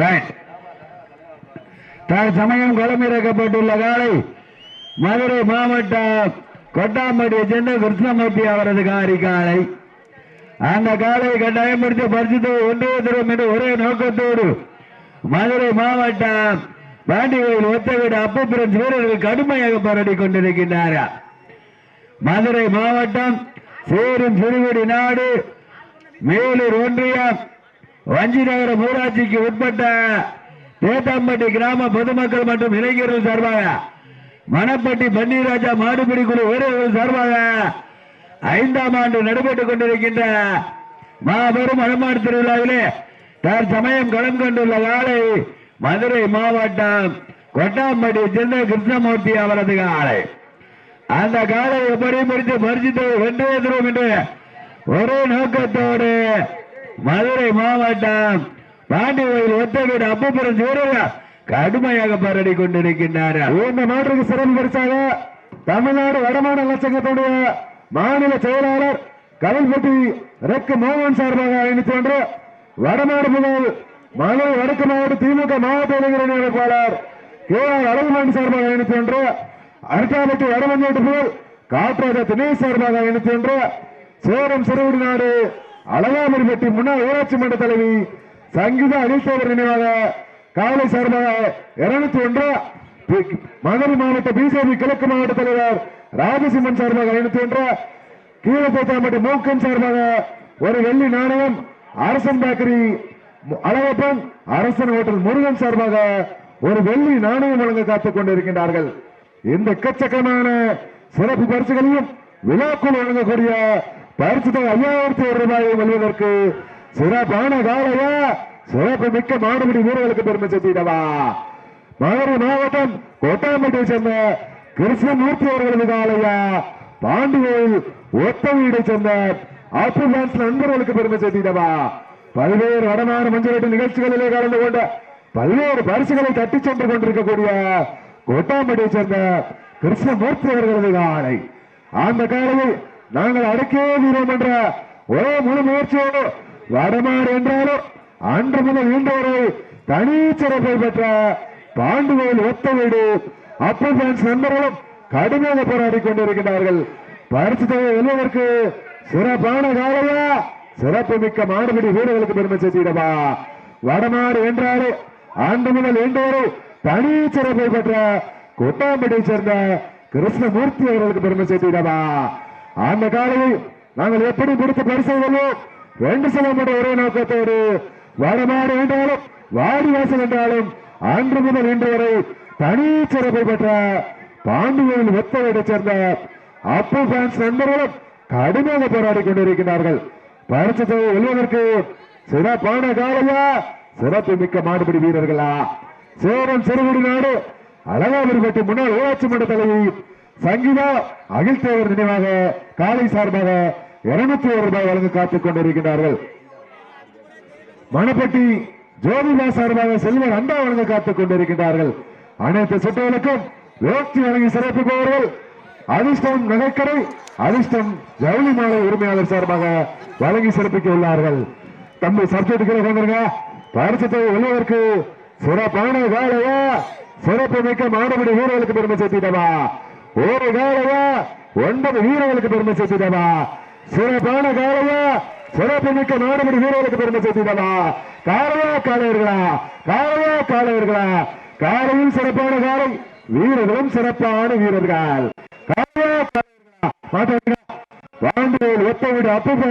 Right தற்சமயம் களமிறக்கப்பட்டுள்ள காலை மதுரை மாவட்டம் கொட்டாம்பட்டியை சேர்ந்த கிருஷ்ணமூர்த்தி அவரது காரி காலை அந்த காலை கட்டாயப்படுத்தி பரிசுத்தை ஒன்று தரும் என்று ஒரே நோக்கத்தோடு மதுரை மாவட்டம் பாண்டிகையில் ஒத்தவிட அப்பபிரன் வீரர்கள் கடுமையாக போராடி கொண்டிருக்கின்றாரா. மதுரை மாவட்டம் சேரும் சிறுகுடி நாடு மேலூர் ஒன்றியம் வஞ்சி நகர ஊராட்சிக்கு உட்பட்ட தேத்தாம்பட்டி கிராம பொதுமக்கள் மற்றும் இளைஞர்கள் சார்பாக மணப்பட்டி பன்னீராஜா மாடுபிடி குழு வீரர்கள் சார்பாக ஐந்தாம் ஆண்டு நடைபெற்றுக் கொண்டிருக்கின்ற மாபெரும் அனுமான் திருவிழாவிலே தற்சமயம் களம் கொண்டுள்ள காலை மதுரை மாவட்டம் கொட்டாம்பட்டி சேர்ந்த கிருஷ்ணமூர்த்தி அவரது காலை. அந்த காலை எப்படி முடித்து பரிசுத்தை வென்று எதிரும் என்று ஒரே நோக்கத்தோடு மதுரை மாவட்டம் பாண்டிகோயில் ஒத்தவீடு அப்பபுரம் வீரர்கள் கடுமையாக பரடி கொண்டிருக்கின்றார். இந்த மாற்றுக்கு சிறப்பு பரிசாக தமிழ்நாடு வடமாநில சங்கத்துடைய மாநில செயலாளர் கவல்பட்டி ரெக்கு மோகன் சார்பாக அணித்து ஒன்று வடநாடு முதல் மதுரை வடக்கு மாவட்ட திமுக மாவட்ட இளைஞர் வேட்பாளர் கே ஆர் அழகுமணி சார்பாக அணித்து ஒன்று அருக்காலத்து வடமஞ்சோட்டு முதல் காற்றாத திணை சார்பாக அணித்து ஒன்று சேரம் சிறுகுடி நாடு அழகாமரிப்பட்டி முன்னாள் ஊராட்சி மன்ற தலைவி சங்கீதா அனில்தேவர் நினைவாக காவலை சார்பாக இருநூத்தி ஒன்று. மதுரை மாவட்ட பிஜேபி கிழக்கு மாவட்ட தலைவர் ராஜசிம்மன் சார்பாக ஐநூத்தி ஒன்று. கீழப்பேட்டாம்பட்டி மூக்கன் சார்பாக ஒரு வெள்ளி நாணயம். அரசன் பேக்கரி அழகப்பன் அரசன் ஹோட்டல் முருகன் சார்பாக ஒரு வெள்ளி நாணயம் வழங்க காத்துக் கொண்டிருக்கின்றார்கள். இந்த எக்கச்சக்கமான சிறப்பு பரிசுகளையும் விழாக்குள் வழங்கக்கூடிய பரிசு ஐயாயிரத்தி ஒரு ரூபாயை வெல்வதற்கு சிறப்பான காலையா சிறப்பு மிக்க மாடுபடி வீரர்களுக்கு பெருமை சேர்த்திடவா? மதுரை மாவட்டம் கொட்டாம்பட்டியை சேர்ந்த கிருஷ்ணமூர்த்தி அவர்களது காலையா? பாண்டியில் ஒத்த வீடை சேர்ந்த ஆப்பு நண்பர்களுக்கு பெருமை செய்திடவா பல்வேறு வடமாறு மஞ்சள் நிகழ்ச்சிகளிலே கலந்து கொண்ட பல்வேறு பரிசுகளை தட்டி சென்று கொண்டிருக்கக்கூடிய கொட்டாம்பட்டியை சேர்ந்த கிருஷ்ணமூர்த்தி அவர்களது காலை. அந்த காலையில் நாங்கள் அடக்கே வீரோம் என்ற ஒரே முழு முயற்சியோடு வடமாறு என்றாலும் அன்று முதல் இன்று வரை தனி சிறப்பை பெற்ற பாண்டுகோயில் ஒத்த வீடு. அப்பல் பிரான்ஸ் நண்பர்களும் கடுமையாக போராடி கொண்டிருக்கிறார்கள் பரிசு தொகை வெல்வதற்கு சிறப்பான காலையா? சிறப்பு மிக்க மாடுபிடி வீரர்களுக்கு பெருமை சேர்த்திடவா? வடமாடு என்றாலே ஆண்டு முதல் இன்று வரை தனி சிறப்பை பெற்ற கொட்டாம்பட்டியை சேர்ந்த கிருஷ்ணமூர்த்தி அவர்களுக்கு பெருமை சேர்த்திடவா? அந்த காலையில் நாங்கள் எப்படி பிடித்து பரிசு வேண்டு ரெண்டு சதம் என்ற ஒரே நோக்கத்தோடு வடமாடு என்றாலும் வாடிவாசல் என்றாலும் அன்று முதல் இன்று வரை தனி சிறப்பை பெற்ற பாண்டியில் ஒத்தவையை சேர்ந்த அப்பு பிரான்ஸ் நண்பர்களும் கடுமையாக போராடி கொண்டிருக்கிறார்கள் பரிசு தொகை வெல்வதற்கு சிறப்பான காலையா? சிறப்பு மிக்க மாடுபிடி வீரர்களா? சேரம் சிறுகுடி நாடு அழகாபுரிப்பட்டி முன்னாள் ஊராட்சி மன்ற தலைவி சங்கீதா அகில்தேவர் நினைவாக காலை சார்பாக இருநூத்தி ஒரு ரூபாய் வழங்க காத்துக் கொண்டிருக்கிறார்கள் மணப்பட்டி ஜோதிபா சார்பாக செல்வர் அண்டா வழங்க காத்துக் கொண்டிருக்கிறார்கள் அனைத்து சுற்றுகளுக்கும் வேட்சி வழங்கி சிறப்பிப்பவர்கள் அதிர்ஷ்டம் நகைக்கடை அதிர்ஷ்டம் ஜவுளி மாலை உரிமையாளர் சார்பாக வழங்கி சிறப்பிக்க உள்ளார்கள். தம்பி சப்ஜெக்ட் கீழே வந்துருங்க பரிசத்தை உள்ளவருக்கு சிறப்பான வேலையா? சிறப்பு மிக்க மாணவடி வீரர்களுக்கு பெருமை சேர்த்திட்டவா ஒரு காலையா ஒன்பது வீரர்களுக்கு பெருமை சேர்த்திடவா? சிறப்பான காலையா சிறப்பு மிக்க நாடுபடி வீரர்களுக்கு பெருமை சேர்த்திடவா? காலையா காலையர்களா காலையா காலையர்களா காலையும் சிறப்பான காலை வீரர்களும் சிறப்பான வீரர்கள். காலையா காலையர்களா மாட்டாங்க வாண்டுவோல் ஒத்த வீடு